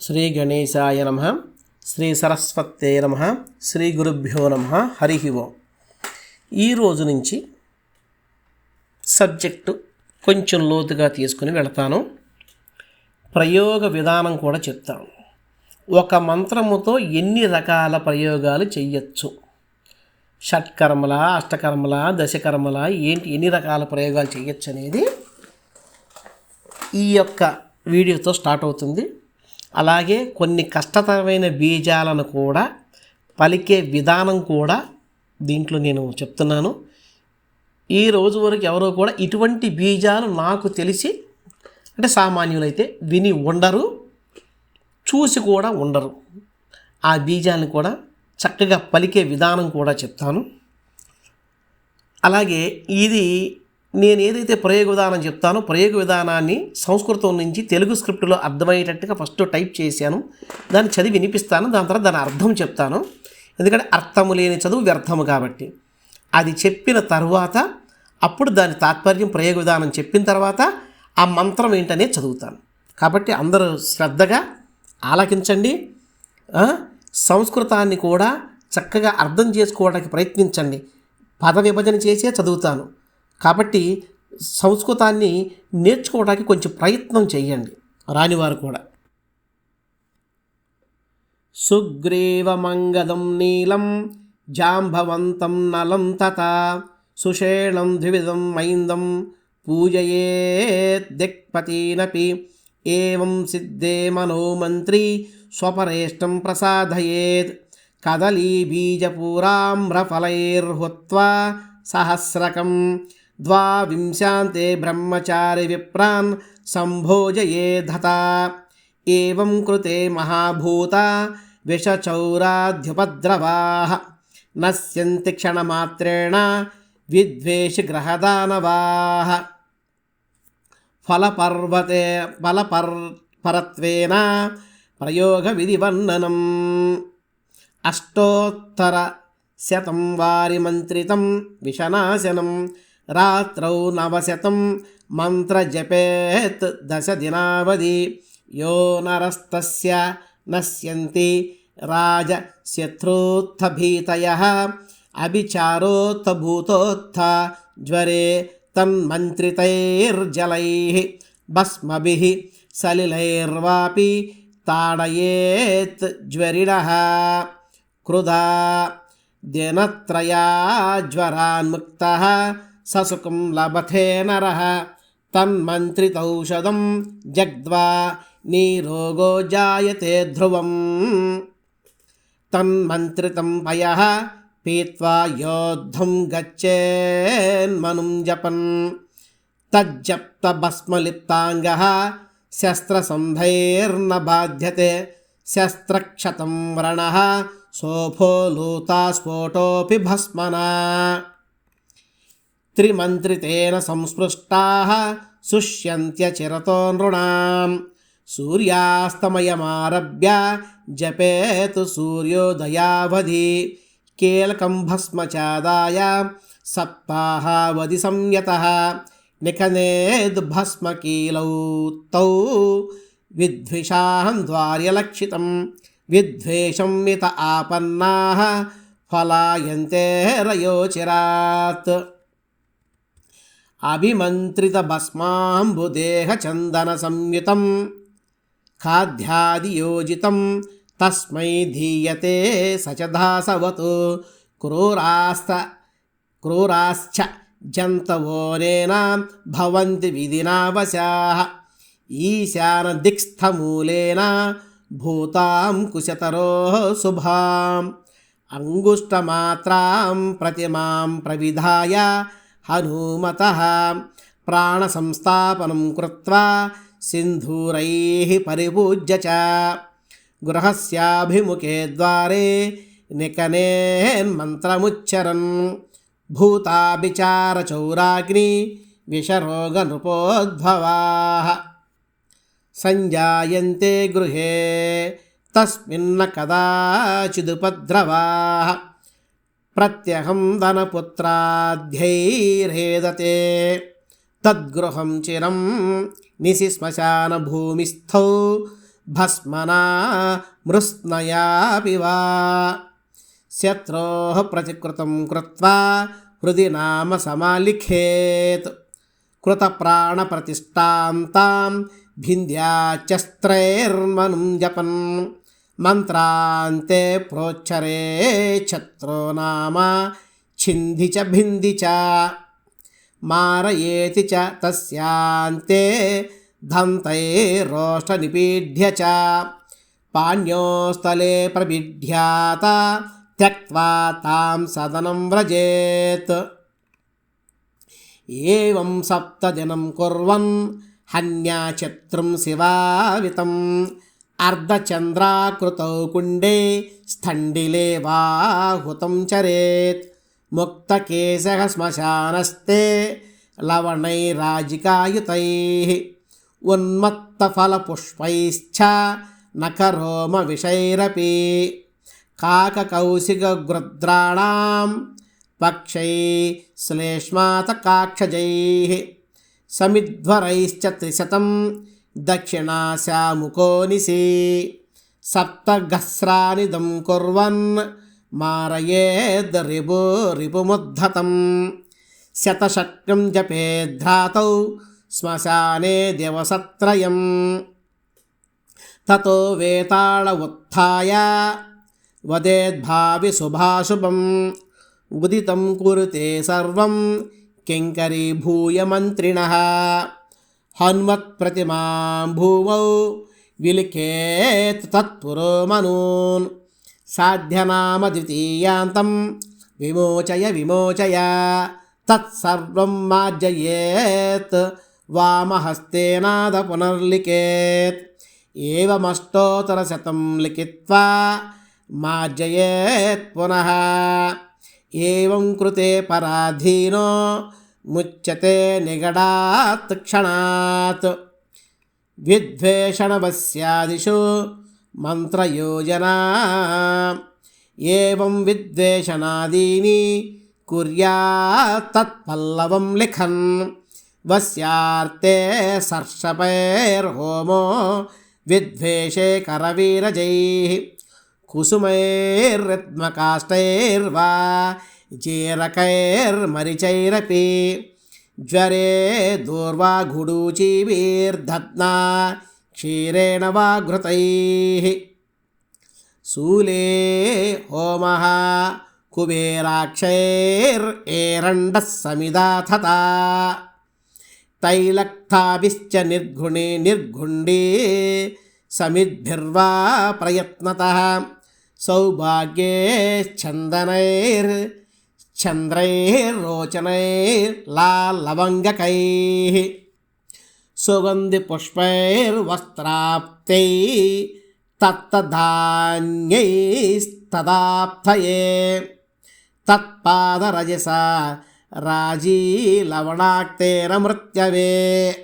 శ్రీ గణేశాయ నమ. శ్రీ సరస్వతే నమ. శ్రీ గురుభ్యో నమ. హరి ఓం. ఈ రోజు నుంచి సబ్జెక్టు కొంచెం లోతుగా తీసుకుని వెళతాను. ప్రయోగ విధానం కూడా చెప్తాను. ఒక మంత్రముతో ఎన్ని రకాల ప్రయోగాలు చెయ్యొచ్చు? షట్కర్మల అష్టకర్మల దశకర్మల ఏంటి ఎన్ని రకాల ప్రయోగాలు చేయొచ్చు అనేది ఈ యొక్క వీడియోతో స్టార్ట్ అవుతుంది. అలాగే కొన్ని కష్టతరమైన బీజాలను కూడా పలికే విధానం కూడా దీంట్లో నేను చెప్తున్నాను. ఈ రోజు వరకు ఎవరో కూడా ఇటువంటి బీజాలు నాకు తెలిసి అంటే సామాన్యులైతే విని ఉండరు చూసి కూడా ఉండరు. ఆ బీజాలను కూడా చక్కగా పలికే విధానం కూడా చెప్తాను. అలాగే ఇది నేను ఏదైతే ప్రయోగ విధానం చెప్తానో ప్రయోగ విధానాన్ని సంస్కృతం నుంచి తెలుగు స్క్రిప్ట్లో అర్థమయ్యేటట్టుగా ఫస్ట్ టైప్ చేశాను. దాన్ని చదివి వినిపిస్తాను. దాని తర్వాత దాని అర్థం చెప్తాను. ఎందుకంటే అర్థము లేని చదువు వ్యర్థము కాబట్టి. అది చెప్పిన తర్వాత అప్పుడు దాని తాత్పర్యం ప్రయోగ విధానం చెప్పిన తర్వాత ఆ మంత్రం ఏంటనే చదువుతాను. కాబట్టి అందరూ శ్రద్ధగా ఆలకించండి. సంస్కృతాన్ని కూడా చక్కగా అర్థం చేసుకోవడానికి ప్రయత్నించండి. పద విభజన చేసే చదువుతాను. కాబట్టి సంస్కృతాన్ని నేర్చుకోవడానికి కొంచెం ప్రయత్నం చేయండి. రానివారు కూడా. సుగ్రీవమంగదం నీలం జాంబవంతం నలం తత సుషేణం ద్వివిధం మైందం పూజయేద్దిక్పతీనపి ఏం సిద్ధే మనోమంత్రి స్వపరేష్టం ప్రసాదయేత్ కదలీబీజపూరామ్రఫలైర్హుత్వా సహస్రకం ద్వావింశాంతే బ్రహ్మచారి విప్రాన్ సంభోజయేధత ఏం కృతే మహాభూత విషచౌరాధ్యుపద్రవాः నశ్యంతి క్షణమాత్రేణ విద్వేషి గ్రహదానవాः ఫలపర్వతే ఫలపర్ పరత్వేన ప్రయోగ విధివర్ణనం అష్టోత్తర రాత్రౌ నవశతం మంత్రజపేత్ దశ దినావధి. యో నరస్తస్య నశ్యంతి రాజశత్రూత్థభీతయ అభిచారోత్థభూతోత్థ జ్వరే తన్మంత్రితైర్జలై భస్మభి సలిలైర్వాపి తాడయేత్ జ్వరిణ. క్రుధా దినత్రయా జ్వరాన్ముక్త ససుకం లభతే నర. తన్మంత్రితౌషధం జగ్ద్వా నీరోగో జాయతే ధ్రువం. తన్మంత్రితం పయ పీత్వా యోద్ధం గచ్చేన్మనుం జపన్. తజ్జప్త భస్మలిప్తాంగ శస్త్రసంధైర్న బాధ్యతే. శస్త్రక్షతం వ్రణ శోభోలూతా స్ఫోటోపి భస్మనా. త్రిమంత్రితేన సంస్పృష్టాः శుష్యంత్యచిరతో నృణాం. సూర్యాస్తమయమారభ్య జపేతు సూర్యోదయావధి. కీలకం భస్మచాదాయ సప్తాహావధి సంయత. నిఖనేద్భస్మకీలౌ తౌ విద్విషాహం ద్వార్యలక్షితం. విద్వేషం మిత ఆపన్నా ఫలాయంతే రయోచిరాత్. అభిమంత్రిత భస్మాంబుదేహ చందన సంయుతం ఖాద్యాదియోజితం తస్మై ధీయతే సచదాసవతు క్రూరాస్త క్రూరాశ్చ జంతవోనేనా భవంతి విధినావశా ఈశాన దిక్స్థమూలేన భూతాం కుశతరో శుభాం అంగుష్టమాత్రాం ప్రతిమాం ప్రవిధాయ హనుమతः. ప్రాణసంస్థాపనం కృత్వా సింధూరై పరిపూజ్య చ. గృహస్యాభిముఖే ద్వారే నికనేన్మంత్రముచ్చరన్ భూతాభిచారచౌరాగ్ని విషరోగనృపోద్భవాः. సంజాయంతే గృహే తస్మిన్న కదాచిదుపద్రవా. ప్రత్యహం ధనపుత్రాధ్యైర్హేదతే. తద్గృహం చిరం నిశి శ్మశాన భూమిస్థౌ భస్మనా మృస్నయాపి వా. శత్రో ప్రతికృతం కృత్వా హృది నామ సమాలిఖేత్. కృతప్రాణప్రతిష్టాంతాం భింద్యాచస్త్రైర్మనుం జపన్. మంత్రాంతే ప్రోచ్చరే ఛత్రో ఛింది చ భింది చ మారయేతి చ తస్యాంతే దంతైరోష్టనిపీడ్య చ పాణ్యోస్థలే ప్రబిఢ్యాత త్యక్వా తాం సదనం వ్రజేత్. ఏం సప్తదినం కుర్వన్ హన్యా హన్యాచత్రం శివావితం. అర్ధచంద్రాకృతౌ కుండే స్థండిలే వాహుతం చరేత్. ముక్తకేశ శ్మశానస్తే లవణైరాజికాయుతై. ఉన్మత్తఫలపుష్పైశ్చ నకరోమ విషైరపి కాకకౌశికగృద్రాణాం పక్షై శ్లేష్మాత కాక్షజై సమిధ్వరైశ్చ త్రిశతం దక్షిణాశాముఖో నిశి సప్తగస్రానిదం కుర్వన్ మారయేద్ రిపు రిపుముద్ధతం శతశక్యం జపేద్ధాతౌ శ్మశానే దివసత్రయం తతో వేతాళ ఉత్య వదేద్భావి శుభాశుభం ఉదితం కురుతే సర్వం కింకరీభూయ మంత్రిణ హన్మత్ప్రతిమాం భూమౌ విలిఖేత్ తత్పురో మనూన్ సాధ్యనామ ద్వితీయాంతం. విమోచయ విమోచయ. తత్సర్వం మార్జయేత్ వామహస్తేనాద పునర్లిఖేత్. ఏమష్టోత్తరశతం లిఖిత్వా. మార్జయేత్ పునః. ఏం కృతే పరాధీనో. ముచ్యతే నిగడాత్ క్షణాత్. విద్వేషణవస్యాదిషు మంత్రయోజనా. ఏం విద్వేషణాదీని కుర్యాత్ లిఖన్. వస్యార్తే సర్షపైర్హోమో విద్వేషే కరవీరజై కుసుమైర్రత్మకాష్టైర్వా జీరకైర్మరిచైరపి జ్వరే దూర్వా గుడూచీభిర్దత్నా క్షీరేణ వా ఘృతై శూలే హోమ కుబేరాక్షైర్ఏరండ సమిదాథత. తైలక్తాభిశ్చ నిర్గుణే నిర్గుండే సమిద్భిర్వా ప్రయత్నత. సౌభాగ్యే ఛందనైర్ चंद्रैरोचन लालवंगक सुगंधि पुष्पैर्वस्त्राप्ते तत्तधान्यैस्तदाप्तये। तत्पादरजसा राजीलवणाक्तेरमृत्यवे।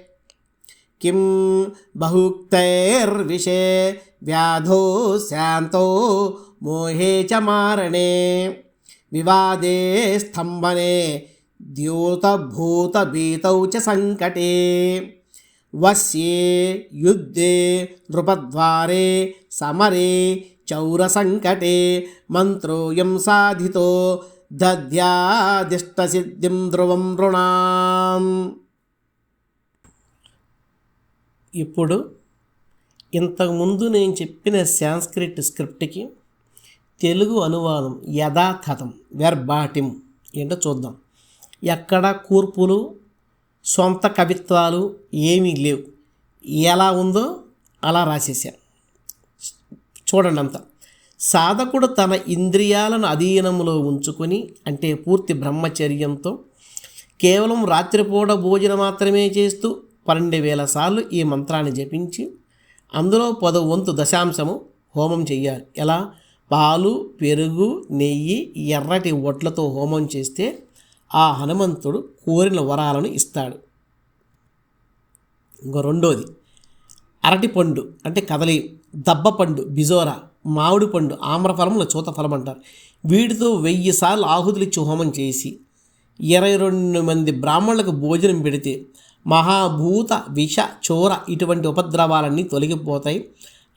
किं बहुक्तैर्विषे व्याधो शान्तो मोहे च मारणे। వివాదే స్తంభనే ద్యూతభూతభీతౌ చ సంకటే. వశ్యే యుద్ధే నృపద్వారే సమరే చౌరసంకటే మంత్రోయం సాధితో దద్యాదిష్టసిద్ధిం ధ్రువం నృణాం. ఇప్పుడు ఇంతకుముందు నేను చెప్పిన సాంస్క్రిట్ స్క్రిప్ట్కి తెలుగు అనువాదం యథాతథం వెర్బాటిం ఏంటో చూద్దాం. ఎక్కడ కూర్పులు సొంత కవిత్వాలు ఏమీ లేవు. ఎలా ఉందో అలా రాసేసాను చూడండి అంతా. సాధకుడు తన ఇంద్రియాలను అధీనంలో ఉంచుకొని అంటే పూర్తి బ్రహ్మచర్యంతో కేవలం రాత్రిపూట భోజనం మాత్రమే చేస్తూ పన్నెండు వేల సార్లు ఈ మంత్రాన్ని జపించి అందులో పదో వంతు దశాంశము హోమం చెయ్యాలి. ఎలా? పాలు పెరుగు నెయ్యి ఎర్రటి వడ్లతో హోమం చేస్తే ఆ హనుమంతుడు కోరిన వరాలను ఇస్తాడు. ఇంకో రెండోది అరటిపండు అంటే కదలి దబ్బపండు బిజోరా మామిడి పండు ఆమ్రఫలంలో చూతఫలం అంటారు. వీటితో వెయ్యి సార్లు ఆహుతులు హోమం చేసి ఇరవై రెండు మంది బ్రాహ్మణులకు భోజనం పెడితే మహాభూత విష చోర ఇటువంటి ఉపద్రవాలన్నీ తొలగిపోతాయి.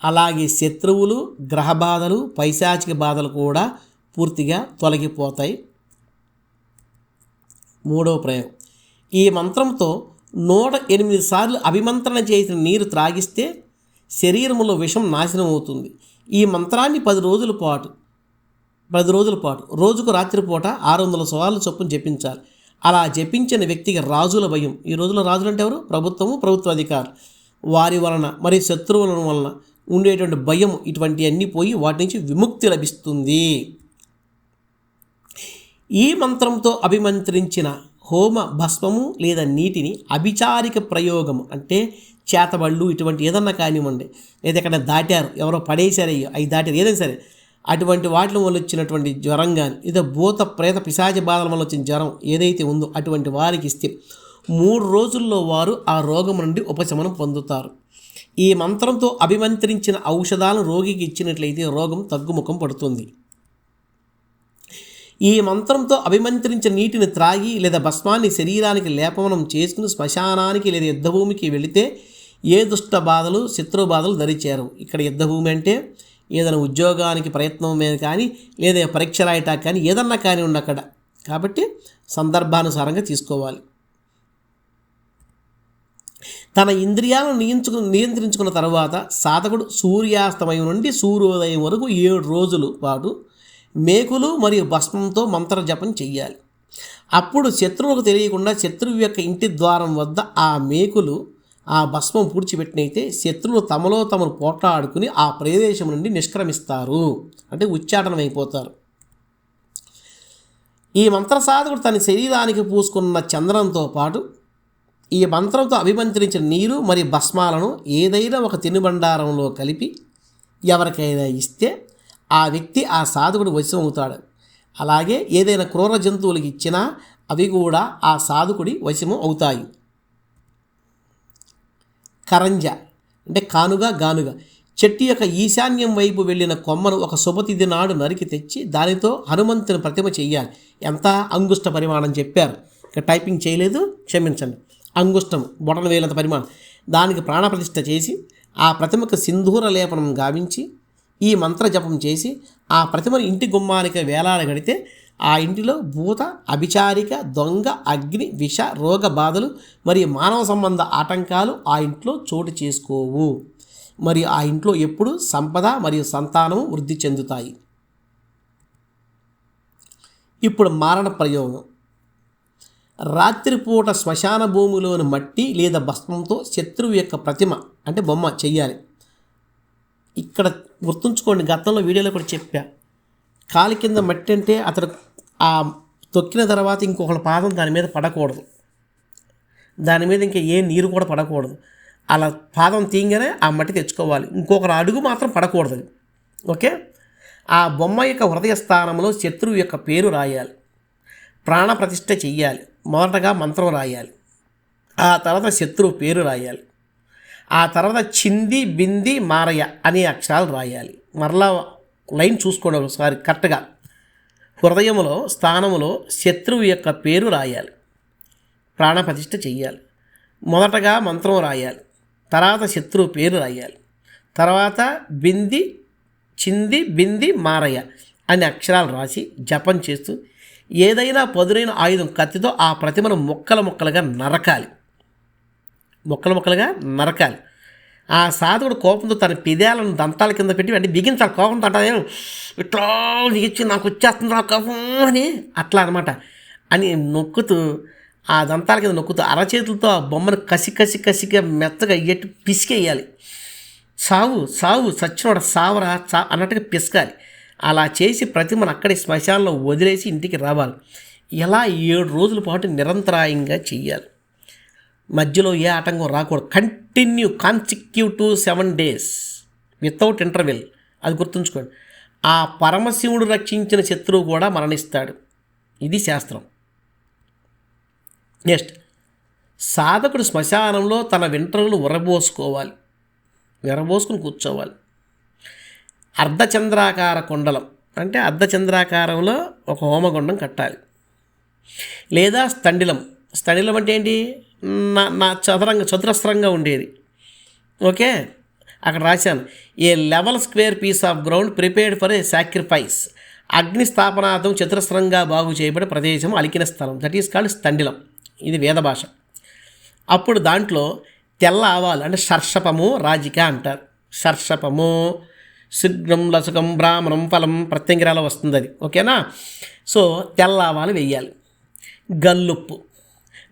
అలాగే శత్రువులు గ్రహ బాధలు పైశాచిక బాధలు కూడా పూర్తిగా తొలగిపోతాయి. మూడవ ప్రయోగం. ఈ మంత్రంతో నూట ఎనిమిది సార్లు అభిమంత్రణ చేసిన నీరు త్రాగిస్తే శరీరంలో విషం నాశనం అవుతుంది ఈ మంత్రాన్ని పది రోజుల పాటు పది రోజుల పాటు రోజుకు రాత్రిపూట ఆరు వందల సవాళ్ళు చొప్పున జపించాలి. అలా జపించిన వ్యక్తికి రాజుల భయం. ఈ రోజుల్లో రాజులు అంటే ఎవరు? ప్రభుత్వము ప్రభుత్వ అధికారులు వారి వలన మరియు శత్రువుల వలన ఉండేటువంటి భయం ఇటువంటి అన్నీ పోయి వాటి నుంచి విముక్తి లభిస్తుంది. ఈ మంత్రంతో అభిమంత్రించిన హోమ భస్మము లేదా నీటిని అభిచారిక ప్రయోగము అంటే చేతబళ్ళు ఇటువంటి ఏదన్నా కానివ్వండి లేదా ఎక్కడ దాటారు ఎవరో పడేశారయ్యో అవి దాటారు ఏదైనా సరే అటువంటి వాటి వల్ల వచ్చినటువంటి జ్వరం కానీ లేదా భూత ప్రేత పిశాచ బాధల వల్ల వచ్చిన జ్వరం ఏదైతే ఉందో అటువంటి వారికి ఇస్తే మూడు రోజుల్లో వారు ఆ రోగం నుండి ఉపశమనం పొందుతారు. ఈ మంత్రంతో అభిమంత్రించిన ఔషధాలను రోగికి ఇచ్చినట్లయితే రోగం తగ్గుముఖం పడుతుంది. ఈ మంత్రంతో అభిమంత్రించిన నీటిని త్రాగి లేదా భస్మాన్ని శరీరానికి లేపనం చేసుకుని శ్మశానానికి లేదా యుద్ధభూమికి వెళితే ఏ దుష్ట బాధలు శత్రు బాధలు ధరిచారు ఇక్కడ యుద్ధభూమి అంటే ఏదైనా ఉద్యోగానికి ప్రయత్నం మీద కానీ లేదా పరీక్ష రాయటానికి కానీ ఏదన్నా కానీ ఉండి అక్కడ కాబట్టి సందర్భానుసారంగా తీసుకోవాలి. తన ఇంద్రియాలను నియంత్రుకు నియంత్రించుకున్న తర్వాత సాధకుడు సూర్యాస్తమయం నుండి సూర్యోదయం వరకు ఏడు రోజులు పాటు మేకులు మరియు భస్మంతో మంత్ర జపం చెయ్యాలి. అప్పుడు శత్రువులకు తెలియకుండా శత్రువు యొక్క ఇంటి ద్వారం వద్ద ఆ మేకులు ఆ భస్మం పూడ్చిపెట్టినైతే శత్రువులు తమలో తమను పోట్లాడుకుని ఆ ప్రదేశం నుండి నిష్క్రమిస్తారు. అంటే ఉచ్చాటనం అయిపోతారు ఈ మంత్ర సాధకుడు తన శరీరానికి పూసుకున్న చంద్రంతో పాటు ఈ మంత్రంతో అభిమంత్రించిన నీరు మరియు భస్మాలను ఏదైనా ఒక తినుబండారంలో కలిపి ఎవరికైనా ఇస్తే ఆ వ్యక్తి ఆ సాధకుడు వశం అవుతాడు అలాగే ఏదైనా క్రూర జంతువులకు ఇచ్చినా అవి కూడా ఆ సాధకుడి వశము అవుతాయి. కరంజ అంటే కానుగా గానుగా. చెట్టు యొక్క ఈశాన్యం వైపు వెళ్ళిన కొమ్మను ఒక శుభతిథి నాడు నరికి తెచ్చి దానితో హనుమంతుని ప్రతిమ చెయ్యాలి. ఎంత అంగుష్ట పరిమాణం చెప్పారు. ఇక టైపింగ్ చేయలేదు క్షమించండి. అంగుష్టం బొటన వేలంత పరిమాణం. దానికి ప్రాణప్రతిష్ఠ చేసి ఆ ప్రతిమకు సింధూర లేపనం గావించి ఈ మంత్ర జపం చేసి ఆ ప్రతిమను ఇంటి గుమ్మానికి వేలాడగడితే ఆ ఇంటిలో భూత అభిచారిక దొంగ అగ్ని విష రోగ బాధలు మరియు మానవ సంబంధ ఆటంకాలు ఆ ఇంట్లో చోటు చేసుకోవు. మరియు ఆ ఇంట్లో ఎప్పుడు సంపద మరియు సంతానం వృద్ధి చెందుతాయి. ఇప్పుడు మారణ ప్రయోగం. రాత్రిపూట శ్మశాన భూమిలోని మట్టి లేదా భస్మంతో శత్రువు యొక్క ప్రతిమ అంటే బొమ్మ చెయ్యాలి. ఇక్కడ గుర్తుంచుకోండి గతంలో వీడియోలో కూడా చెప్పా. కాలి కింద మట్టి అంటే అతడు ఆ తొక్కిన తర్వాత ఇంకొకళ్ళ పాదం దాని మీద పడకూడదు. దాని మీద ఇంకా ఏ నీరు కూడా పడకూడదు. అలా పాదం తీయగానే ఆ మట్టి తెచ్చుకోవాలి. ఇంకొకరు అడుగు మాత్రం పడకూడదు ఓకే? ఆ బొమ్మ యొక్క హృదయ స్థానంలో శత్రువు యొక్క పేరు రాయాలి. ప్రాణ ప్రతిష్ఠ చెయ్యాలి. మొదటగా మంత్రం రాయాలి. ఆ తర్వాత శత్రువు పేరు రాయాలి. ఆ తర్వాత చింది బింది మారయ్య అనే అక్షరాలు రాయాలి. మరలా లైన్ చూసుకోండి ఒకసారి కరెక్ట్గా. హృదయంలో స్థానములో శత్రువు యొక్క పేరు రాయాలి. ప్రాణప్రతిష్ఠ చెయ్యాలి. మొదటగా మంత్రం రాయాలి. తర్వాత శత్రువు పేరు రాయాలి. తర్వాత బింది చింది బింది మారయ్య అనే అక్షరాలు రాసి జపం చేస్తూ ఏదైనా పదునైన ఆయుధం కత్తితో ఆ ప్రతిమను ముక్కల ముక్కలుగా నరకాలి. ముక్కలు ముక్కలుగా నరకాలి. ఆ సాధకుడు కోపంతో తన పిదేలను దంతాల కింద పెట్టి అంటే బిగించాలి. కోపంతో అంటే ఇట్లా ఇచ్చి నాకు వచ్చేస్తుంది నా కోపం అని అట్లా అనమాట అని నొక్కుతూ ఆ దంతాల కింద నొక్కుతూ అరచేతులతో ఆ బొమ్మను కసి కసి కసిగా మెత్తగా ఎట్టు పిసికేయాలి. సావు సావు సచ్చినోడ సావరా సా అన్నట్టుగా పిసకాలి. అలా చేసి ప్రతిమను అక్కడి శ్మశానంలో వదిలేసి ఇంటికి రావాలి. ఇలా ఏడు రోజుల పాటు నిరంతరాయంగా చెయ్యాలి. మధ్యలో ఏ ఆటంకం రాకూడదు. Continue consecutive seven days without interval అది గుర్తుంచుకోండి. ఆ పరమశివుడు రక్షించిన శత్రువు కూడా మరణిస్తాడు. ఇది శాస్త్రం. నెక్స్ట్ సాధకుడు శ్మశానంలో తన వెంట్రుకలు ఉరబోసుకోవాలి విరబోసుకుని కూర్చోవాలి. అర్ధచంద్రాకార కుండలం అంటే అర్ధచంద్రాకారంలో ఒక హోమగుండం కట్టాలి. లేదా స్థండిలం స్థండిలం అంటే ఏంటి? నా నా చదరంగ చతురస్రంగా ఉండేది. ఓకే? అక్కడ రాశాను. A level square piece of ground prepared for a sacrifice. అగ్ని స్థాపనార్థం చతురస్రంగా బాగు చేయబడిన ప్రదేశం అలికిన స్థలం. దట్ ఈస్ కాల్డ్ స్థండిలం ఇది వేద భాష. అప్పుడు దాంట్లో తెల్ల ఆవాలు అంటే షర్షపము రాజిక అంటారు. షర్షపము శుగ్రం లసకం బ్రాహ్మణం ఫలం ప్రత్యంగిరాలో వస్తుంది అది. ఓకేనా? సో తెల్ల ఆవాలు వెయ్యాలి గల్లుప్పు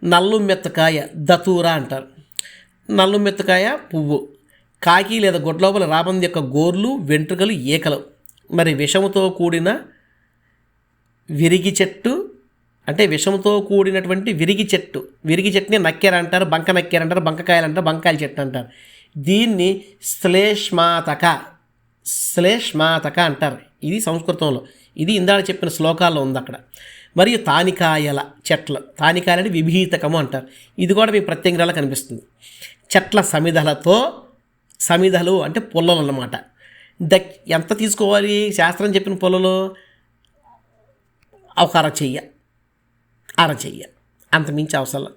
నల్లు మెత్తకాయ దతూర అంటారు. నల్లు మెత్తకాయ పువ్వు. కాకి లేదా గొడ్లోపల రాబంది యొక్క గోర్లు వెంట్రుకలు ఈకలు మరి విషముతో కూడిన విరిగి చెట్టు అంటే విషముతో కూడినటువంటి విరిగి చెట్టు. విరిగి చెట్టుని నక్కెర అంటారు బంక నక్కెర అంటారు బంకకాయలు అంటారు బంకాయల చెట్టు అంటారు. దీన్ని శ్లేష్మాతక శ్లేష్మాతక అంటారు. ఇది సంస్కృతంలో. ఇది ఇందాక చెప్పిన శ్లోకాల్లో ఉంది అక్కడ. మరియు తానికాయల చెట్ల. తానికాయలని విభీతకము అంటారు. ఇది కూడా మీ ప్రత్యంగిరాలో కనిపిస్తుంది. చెట్ల సమిధలతో సమిధలు అంటే పుల్లలు అన్నమాట. దక్ ఎంత తీసుకోవాలి? శాస్త్రం చెప్పిన పొలలు ఒక అరచెయ్య అరచెయ్య అంతమించి అవసరం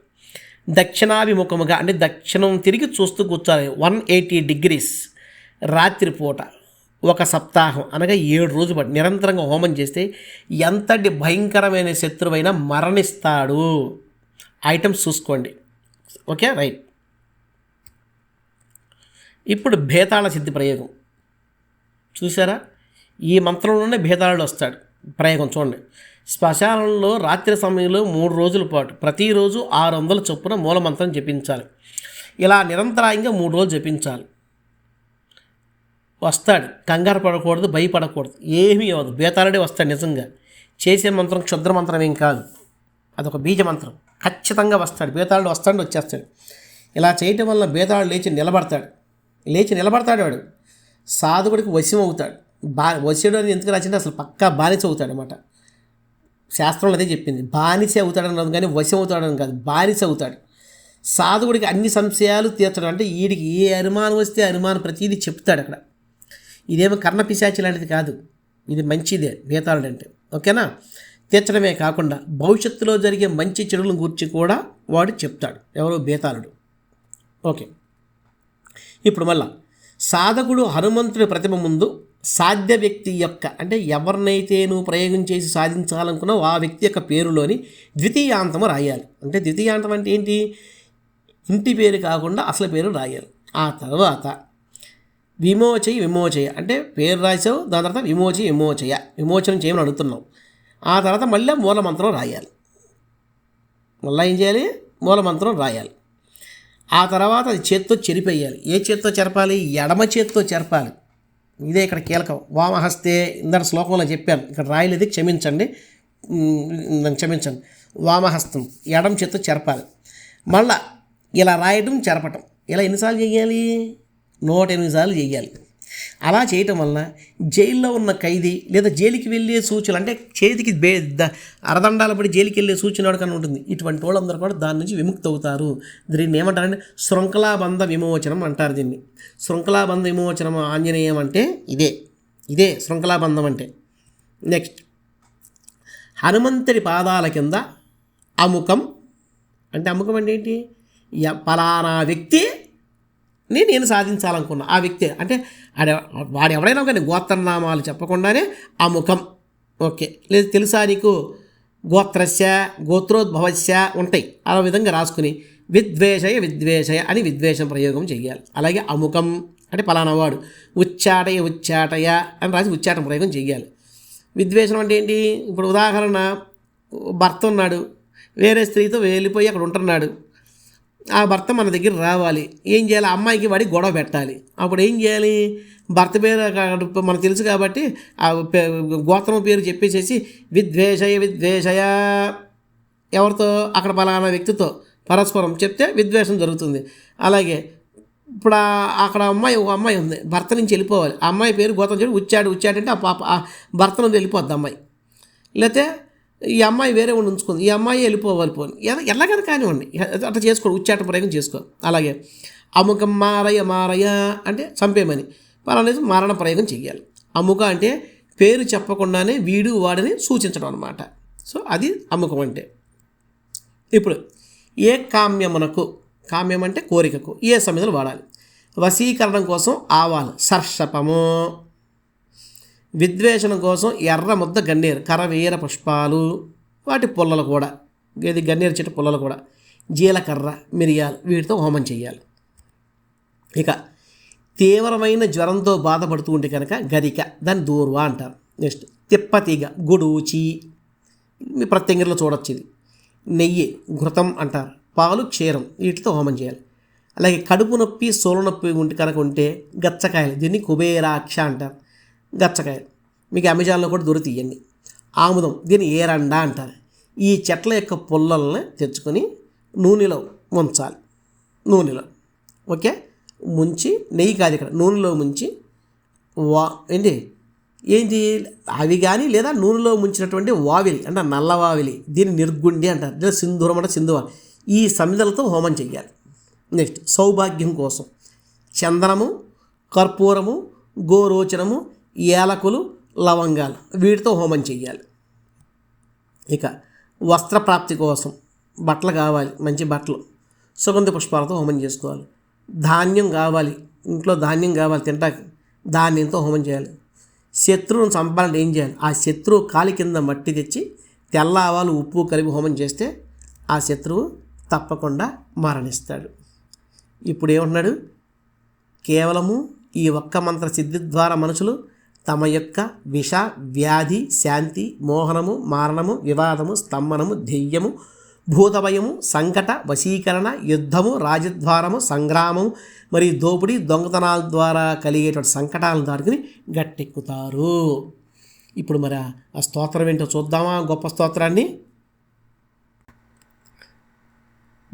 దక్షిణాభిముఖముగా అంటే దక్షిణం తిరిగి చూస్తూ కూర్చోాలి వన్ ఎయిటీ డిగ్రీస్ రాత్రిపూట. ఒక సప్తాహం అనగా ఏడు రోజులు పాటు నిరంతరంగా హోమం చేస్తే ఎంతటి భయంకరమైన శత్రువైనా మరణిస్తాడు. ఐటమ్స్ చూసుకోండి. Okay right. ఇప్పుడు భేతాళ సిద్ధి ప్రయోగం. చూసారా ఈ మంత్రంలోనే భేదాళుడు వస్తాడు. ప్రయోగం చూడండి. శ్మశానంలో రాత్రి సమయంలో మూడు రోజుల పాటు ప్రతిరోజు ఆరు వందల చొప్పున మూలమంత్రం జపించాలి. ఇలా నిరంతరాయంగా మూడు రోజులు జపించాలి. వస్తాడు. కంగారు పడకూడదు భయపడకూడదు. ఏమీ అవ్వదు. బేతాళుడే వస్తాడు నిజంగా. చేసే మంత్రం క్షుద్ర మంత్రం ఏం కాదు. అదొక బీజ మంత్రం. ఖచ్చితంగా వస్తాడు. బేతాళుడు వస్తాడు వచ్చేస్తాడు. ఇలా చేయటం వల్ల బేతాళుడు లేచి నిలబడతాడు. లేచి నిలబడతాడు వాడు. సాధకుడికి వశం అవుతాడు. బా వశ్యుడు అని ఎందుకు రాసింటే అసలు పక్కా బానిస అవుతాడు అనమాట శాస్త్రంలో అదే చెప్పింది. బానిస అవుతాడన్నది కానీ వశం అవుతాడని కాదు. బానిస అవుతాడు. సాధువుడికి అన్ని సంశయాలు తీర్చడం అంటే వీడికి ఏ అనుమానం వస్తే అనుమానం ప్రతిదీ చెప్తాడు అక్కడ. ఇదేమో కర్ణ పిశాచి లాంటిది కాదు. ఇది మంచిదే బేతాళుడు అంటే ఓకేనా? తీర్చడమే కాకుండా భవిష్యత్తులో జరిగే మంచి చెడులను గురించి కూడా వాడు చెప్తాడు. ఎవరో బేతాళుడు. ఓకే. ఇప్పుడు మళ్ళా సాధకుడు హనుమంతుడి ప్రతిమ ముందు సాధ్య వ్యక్తి యొక్క అంటే ఎవరినైతే నువ్వు ప్రయోగం చేసి సాధించాలనుకున్నావు ఆ వ్యక్తి యొక్క పేరులోని ద్వితీయాంతము రాయాలి. అంటే ద్వితీయాంతం అంటే ఏంటి? ఇంటి పేరు కాకుండా అసలు పేరు రాయాలి. ఆ తర్వాత విమోచయి విమోచయ అంటే పేరు రాసావు దాని తర్వాత విమోచి విమోచయ. విమోచనం చేయమని అడుగుతున్నావు? ఆ తర్వాత మళ్ళీ మూలమంత్రం రాయాలి. మళ్ళీ ఏం చేయాలి? మూలమంత్రం రాయాలి. ఆ తర్వాత అది చేత్తో చెరిపేయాలి. ఏ చేత్తో చెరపాలి? ఎడమ చేత్తో చెరపాలి. ఇదే ఇక్కడ కీలకం. వామహస్తే ఇందర శ్లోకంలో చెప్పాను. ఇక్కడ రాయలేదు క్షమించండి. క్షమించండి. వామహస్తం ఎడం చేత్తో చెరపాలి. మళ్ళా ఇలా రాయటం చెరపటం. ఇలా ఎన్నిసార్లు చేయాలి నూట ఎనిమిది సార్లు చేయాలి అలా చేయటం వలన జైల్లో ఉన్న ఖైదీ లేదా జైలుకి వెళ్ళే సూచనలు అంటే చేతికి బే ద- అరదండాల పడి జైలుకి వెళ్ళే సూచన కన్నా ఉంటుంది? ఇటువంటి వాళ్ళందరూ కూడా దాని నుంచి విముక్తి అవుతారు దీన్ని ఏమంటారంటే శృంఖలాబంధ విమోచనం అంటారు దీన్ని. శృంఖలాబంధ విమోచనం ఆంజనేయం అంటే ఇదే. ఇదే శృంఖలాబంధం అంటే. నెక్స్ట్. హనుమంతుడి పాదాల కింద అముఖం. అంటే అముఖం అంటే ఏంటి? య- పలానా వ్యక్తి ని నేను సాధించాలనుకున్నా. ఆ వ్యక్తి అంటే ఆడ వాడు ఎవడైనా కానీ గోత్రనామాలు చెప్పకుండానే ఆ ముఖం ఓకే. లేదు తెలుసా నీకు? గోత్రస్య గోత్రోద్భవస్య ఉంటాయి. ఆ విధంగా రాసుకుని విద్వేషయ విద్వేషయ అని విద్వేషం ప్రయోగం చేయాలి అలాగే అముఖం అంటే పలానా వాడు ఉచ్చాటయ ఉచ్చాటయ అని రాసి ఉచ్చాటం ప్రయోగం చేయాలి విద్వేషం అంటే ఏంటి? ఇప్పుడు ఉదాహరణ భర్త ఉన్నాడు వేరే స్త్రీతో వెళ్ళిపోయి అక్కడ ఉంటున్నాడు. ఆ భర్త మన దగ్గర రావాలి. ఏం చేయాలి? అమ్మాయికి వాడి గొడవ పెట్టాలి. అప్పుడు ఏం చేయాలి? భర్త పేరు మనకు తెలుసు కాబట్టి ఆ పే- గోత్రం పేరు చెప్పేసేసి విద్వేషయ విద్వేషయ ఎవరితో? అక్కడ పలానా వ్యక్తితో పరస్పరం చెప్తే విద్వేషం జరుగుతుంది. అలాగే ఇప్పుడు అక్కడ అమ్మాయి ఒక అమ్మాయి ఉంది. భర్త నుంచి వెళ్ళిపోవాలి. ఆ అమ్మాయి పేరు గోత్రం చెప్పి ఉచ్చాడు ఉచ్చాడు అంటే ఆ పాప ఆ భర్త నుండి వెళ్ళిపోద్ది అమ్మాయి. లేకపోతే ఈ అమ్మాయి వేరే ఉండి ఉంచుకుంది. ఈ అమ్మాయి వెళ్ళిపోవాలి పోని. ఎలాగని కానివ్వండి. అట్లా చేసుకోండి ఉచ్చాట ప్రయోగం చేసుకో. అలాగే అముఖం మారయ్య మారయ్య అంటే చంపేమని. అనేది మరణ ప్రయోగం చెయ్యాలి. అముక అంటే పేరు చెప్పకుండానే వీడు వాడిని సూచించడం అనమాట సో అది అముఖం అంటే. ఇప్పుడు ఏ కామ్యమునకు కామ్యం అంటే కోరికకు ఏ సమయంలో వాడాలి? వశీకరణం కోసం ఆవాలు. సర్షపము. విద్వేషణ కోసం ఎర్ర ముద్ద గన్నేరు కరవీర పుష్పాలు వాటి పుల్లలు కూడా. ఇది గన్నేరు చెట్టు పుల్లలు కూడా. జీలకర్ర మిరియాలు వీటితో హోమం చేయాలి. ఇక తీవ్రమైన జ్వరంతో బాధపడుతూ ఉంటే కనుక గరిక దాన్ని దూర్వా అంటారు. నెక్స్ట్ తిప్పతీగ గుడూచి. మీ ప్రత్యంగిరిలో చూడొచ్చు ఇది. నెయ్యి ఘృతం అంటారు. పాలు క్షీరం వీటితో హోమం చేయాలి. అలాగే కడుపు నొప్పి సోల నొప్పి ఉంటే కనుక ఉంటే గచ్చకాయలు దీన్ని కుబేరాక్ష అంటారు. గచ్చకాయలు మీకు అమెజాన్లో కూడా దొరుకుతాయండి ఆముదం దీన్ని ఏరండా అంటారు. ఈ చెట్ల యొక్క పుల్లల్ని తెచ్చుకొని నూనెలో ముంచాలి. నూనెలో. ఓకే? ముంచి నెయ్యి కాదు ఇక్కడ. నూనెలో ముంచి వా ఏంటి? ఏంటి? అవి కానీ లేదా నూనెలో ముంచినటువంటి వావిలి అంటే నల్ల వావిలి దీన్ని నిర్గుండి అంటారు. లేదా సింధూరం అంటే సింధువ ఈ సమిదలతో హోమం చెయ్యాలి. నెక్స్ట్ సౌభాగ్యం కోసం. చందనము కర్పూరము గోరోచనము ఏలకులు లవంగాలు వీటితో హోమం చెయ్యాలి. ఇక వస్త్రప్రాప్తి కోసం బట్టలు కావాలి మంచి బట్టలు సుగంధ పుష్పాలతో హోమం చేసుకోవాలి. ధాన్యం కావాలి ఇంట్లో ధాన్యం కావాలి తింటాకి ధాన్యంతో హోమం చేయాలి. శత్రువును చంపాలంటే ఏం చేయాలి? ఆ శత్రువు కాలి కింద మట్టి తెచ్చి తెల్ల ఆవాలు ఉప్పు కలిపి హోమం చేస్తే ఆ శత్రువు తప్పకుండా మరణిస్తాడు. ఇప్పుడు ఏమంటున్నాడు కేవలము ఈ ఒక్క మంత్ర సిద్ధి ద్వారా మనుషులు తమ యొక్క విష వ్యాధి శాంతి మోహనము మారణము వివాదము స్తంభనము ధ్యేయము భూతభయము సంకట వశీకరణ యుద్ధము రాజద్వారము సంగ్రామము మరియు దోపిడీ దొంగతనాల ద్వారా కలిగేటువంటి సంకటాలను దాటుకుని గట్టెక్కుతారు. ఇప్పుడు మరి ఆ స్తోత్రం ఏంటో చూద్దామా? గొప్ప స్తోత్రాన్ని.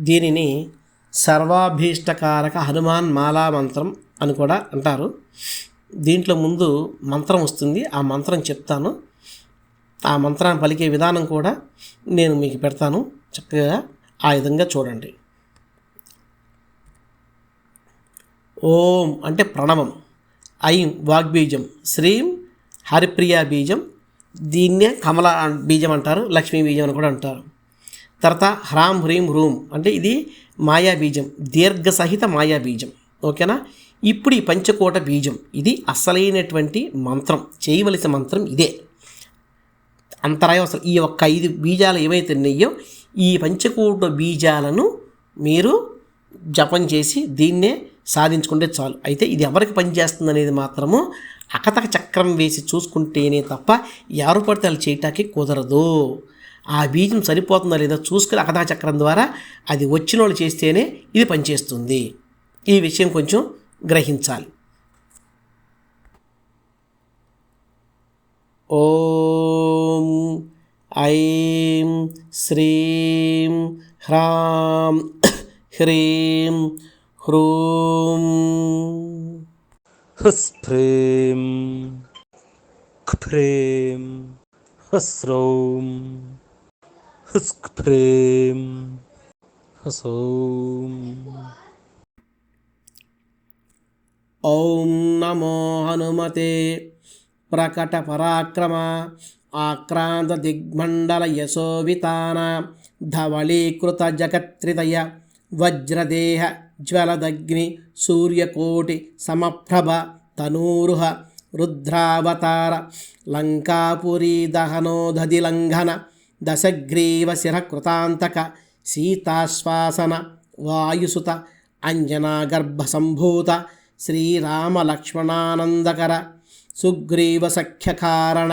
దీనిని సర్వాభీష్టకారక హనుమాన్ మాలా మంత్రం అని కూడా అంటారు. దీంట్లో ముందు మంత్రం వస్తుంది. ఆ మంత్రం చెప్తాను. ఆ మంత్రాన్ని పలికే విధానం కూడా నేను మీకు పెడతాను. చక్కగా ఆ విధంగా చూడండి. ఓం అంటే ప్రణవం. ఐం వాగ్బీజం. శ్రీం హరిప్రియ బీజం. దీన్నే కమల బీజం అంటారు. లక్ష్మీ బీజం అని కూడా అంటారు. తర్వాత హ్రాం హ్రీం హ్రూం అంటే ఇది మాయా బీజం. దీర్ఘ సహిత మాయా బీజం. ఓకేనా? ఇప్పుడు ఈ పంచకోట బీజం ఇది అసలైనటువంటి మంత్రం చేయవలసిన మంత్రం ఇదే. అంతరాయం అసలు ఈ ఒక్క ఐదు బీజాలు ఏవైతే ఉన్నాయో ఈ పంచకోట బీజాలను మీరు జపం చేసి దీన్నే సాధించుకుంటే చాలు. అయితే ఇది ఎవరికి పనిచేస్తుంది అనేది మాత్రము అకతక చక్రం వేసి చూసుకుంటేనే తప్ప ఎవరు పడితే వాళ్ళు చేయటానికి కుదరదు. ఆ బీజం సరిపోతుందా లేదా చూసుకుని అకతక చక్రం ద్వారా అది వచ్చిన వాళ్ళు చేస్తేనే ఇది పనిచేస్తుంది. ఈ విషయం కొంచెం గ్రహించాలి. ఓం ఐం శ్రీం హ్రాం హ్రీం హ్రూం. హస్ఫ్రేం క్ఫ్రేం హస్రౌం హస్క్ఫ్రేం హసౌం. ఓం నమో హనుమతే. ప్రకట పరాక్రమ ఆక్రాంత దిగ్మండల యశోవితాన ధవళీకృత జగత్రితయ వజ్రదేహ జ్వలదగ్ని సూర్యకోటి సమప్రభ తనూరుహ రుద్రావతార లంకాపురీ దహనోదధిలంఘన దశగ్రీవ శిరకృతాంతక సీతాశ్వాసన వాయుసుత అంజనాగర్భ సంభూత శ్రీరామలక్ష్మణానందకర సుగ్రీవసఖ్యకారణ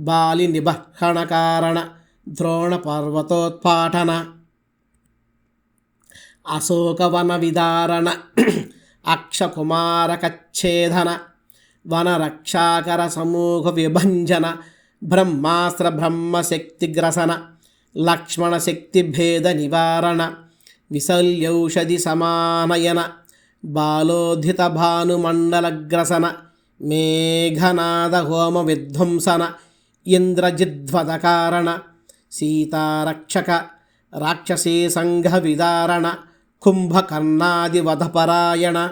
బాలి నిబహణ కారణ ద్రోణ పర్వతోత్పాటన అశోకవన విదారణ అక్షకుమారకచ్ఛేదన వనరక్షాకర సమూహ విభంజన బ్రహ్మాస్త్ర బ్రహ్మశక్తిగ్రసన లక్ష్మణశక్తిభేద నివారణ విశల్యౌషధి సమానయన బాలోధిత భానుమండలగ్రసన మేఘనాద హోమ విధ్వంసన ఇంద్రజిద్వదకారణ సీతారక్షక రాక్షసీ సంఘ విదారణ కుంభకర్ణాదివధపరాయణ.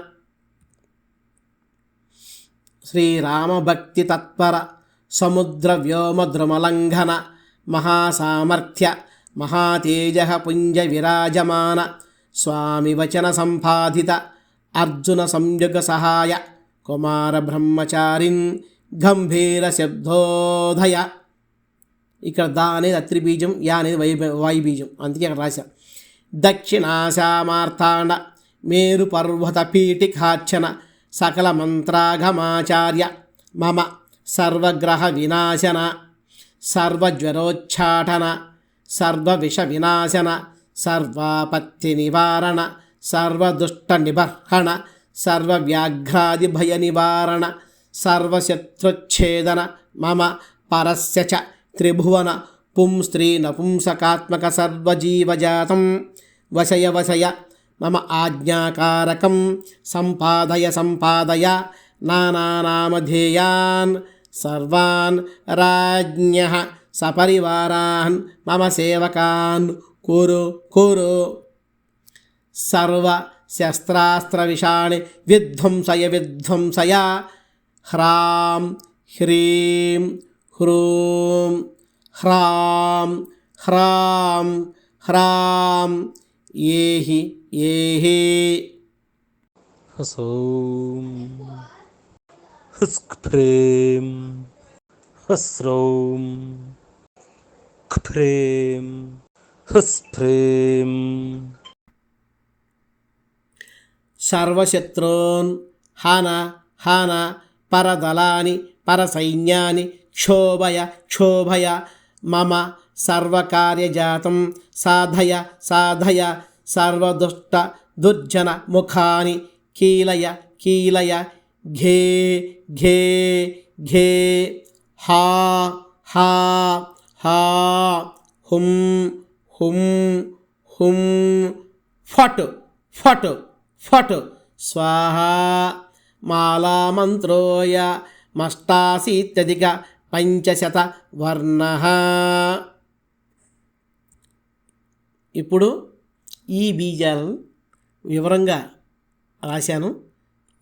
శ్రీరామభక్తి తత్పర సముద్ర వ్యోమద్రుమలంఘన మహాసామర్థ్య మహాతేజ పుంజ విరాజమాన స్వామి వచన సంపాదిత అర్జున సంయుగ సహాయ. కుమార బ్రహ్మచారిన్ గంభీర శబ్దోదయ. ఇక్కడ దా అనేది అత్రి బీజం యా అనేది వై వాయుబీజం అందుకే అక్కడ రాశా దక్షిణాశామార్తాండ మేరు పర్వత పీఠికార్చన సకల మంత్రాఘమాచార్య మమ సర్వగ్రహ వినాశన సర్వజ్వరోచ్చాటన సర్వవిష వినాశన సర్వాపత్తి నివారణ సర్వదుష్ట నిబర్హణ సర్వవ్యాఘ్రాది భయ నివారణ సర్వశత్రుచ్ఛేదన మమ పరస్య చ త్రిభువన పుం స్త్రీ నపుంసకాత్మక సర్వజీవజాతం వశయ వశయ మమ ఆజ్ఞాకారకం సంపాదయ సంపాదయ నానానామధేయాన్ సర్వాన్ రాజ్ఞ సపరివారాన్ మమ సేవకాన్. కురు కురు. సర్వ శస్త్రాస్త్ర విషాణి విధ్వంసయ విధ్వంసయ హ్రాం హ్రీం హ్రూం హ్రాం హ్రాం హ్రాం ఏహి ఏహి హ్రౌం హ్స్క్ఫ్రేం హ్రౌం క్ఫ్రేం హ్స్ఫ్రేం సర్వశత్రూన్ హన హన పరదలాని పరసైన్యాన్ని క్షోభయ క్షోభయ మమ సర్వకార్యజాతం సాధయ సాధయ సర్వదుష్ట దుర్జన ముఖాని కీలయ కీలయ ఘే ఘే ఘే హా హా హా హుం హుం హుం ఫట్ ఫట్ ఫట్. స్వాహ మాలామంత్రోయ మష్టాశీత్యధిక పంచశత వర్ణ. ఇప్పుడు ఈ బీజాలను వివరంగా రాశాను.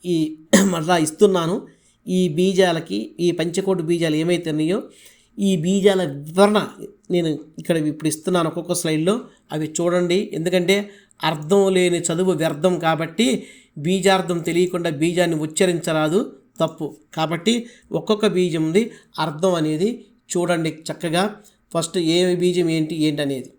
ఈ మళ్ళా ఇస్తున్నాను. ఈ బీజాలకి ఈ పంచకోటి బీజాలు ఏమైతే ఉన్నాయో ఈ బీజాల వివరణ నేను ఇక్కడ ఇప్పుడు ఇస్తున్నాను ఒక్కొక్క స్లైడ్లో. అవి చూడండి. ఎందుకంటే అర్థం లేని చదువు వ్యర్థం కాబట్టి బీజార్థం తెలియకుండా బీజాన్ని ఉచ్చరించరాదు తప్పు. కాబట్టి ఒక్కొక్క బీజంది అర్థం అనేది చూడండి చక్కగా. ఫస్ట్ ఏ బీజం ఏంటి ఏంటి అనేది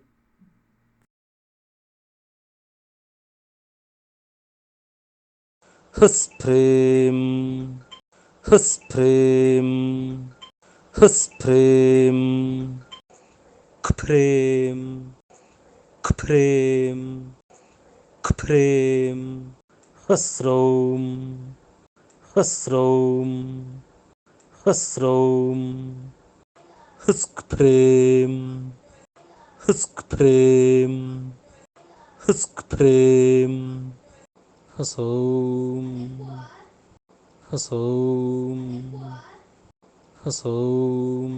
ఖ్రేం ఖ్రేం प्रेम हस्रौम हस्रौम हस्रौम हुस्क प्रेम हुस्क प्रेम हुस्क प्रेम हसौम हसौम हसौम